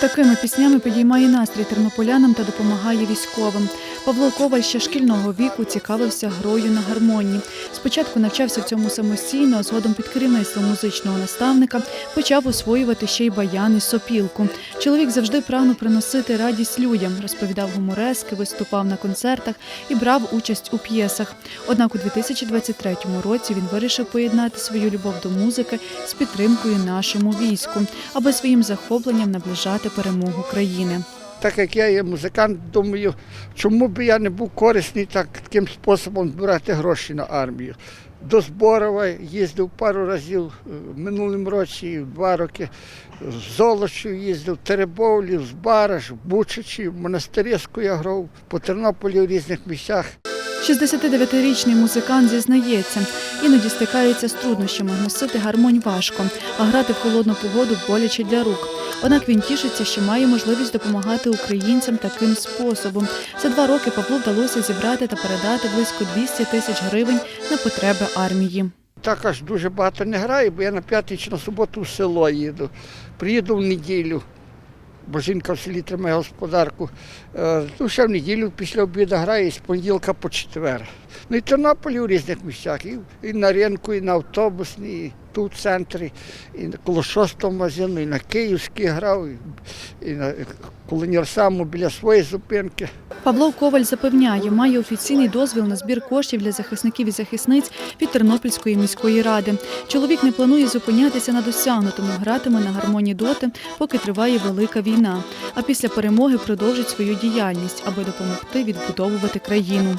Такими піснями підіймає настрій тернополянам та допомагає військовим. Павло Коваль ще шкільного віку цікавився грою на гармонії. Спочатку навчався в цьому самостійно, а згодом під керівництвом музичного наставника почав освоювати ще й баян і сопілку. Чоловік завжди прагнув приносити радість людям, розповідав гуморески, виступав на концертах і брав участь у п'єсах. Однак у 2023 році він вирішив поєднати свою любов до музики з підтримкою нашому війську, аби своїм захопленням наближати перемогу країни. Так як я є музикант, думаю, чому б я не був корисний так, таким способом збирати гроші на армію. До Зборова їздив пару разів е, в минулому році, два роки. В Золочу їздив, в Теребовлі, в Збараж, в Бучачі, в Монастирську я грав, по Тернополі в різних місцях. 69-річний музикант зізнається, іноді стикається з труднощами, носити гармонь важко, а грати в холодну погоду боляче для рук. Однак він тішиться, що має можливість допомагати українцям таким способом. За два роки Павлу вдалося зібрати та передати близько 200 тисяч гривень на потреби армії. Так аж дуже багато не граю, бо я на чи на суботу в село їду. Приїду в неділю, бо жінка в селі тримає господарку. Е, Ну, ще в неділю після обіду грає з понеділка по четвер. Ну і Тернополі в різних місцях, і на ринку, і на автобусній, і тут в центрі, і коло шостого магазину, і на Київській грав, і, і на колоніарсаму біля своєї зупинки. Павло Коваль запевняє, має офіційний дозвіл на збір коштів для захисників і захисниць від Тернопільської міської ради. Чоловік не планує зупинятися на досягнутому, гратиме на гармонії доти, поки триває велика війна. А після перемоги продовжить свою діяльність, аби допомогти відбудовувати країну.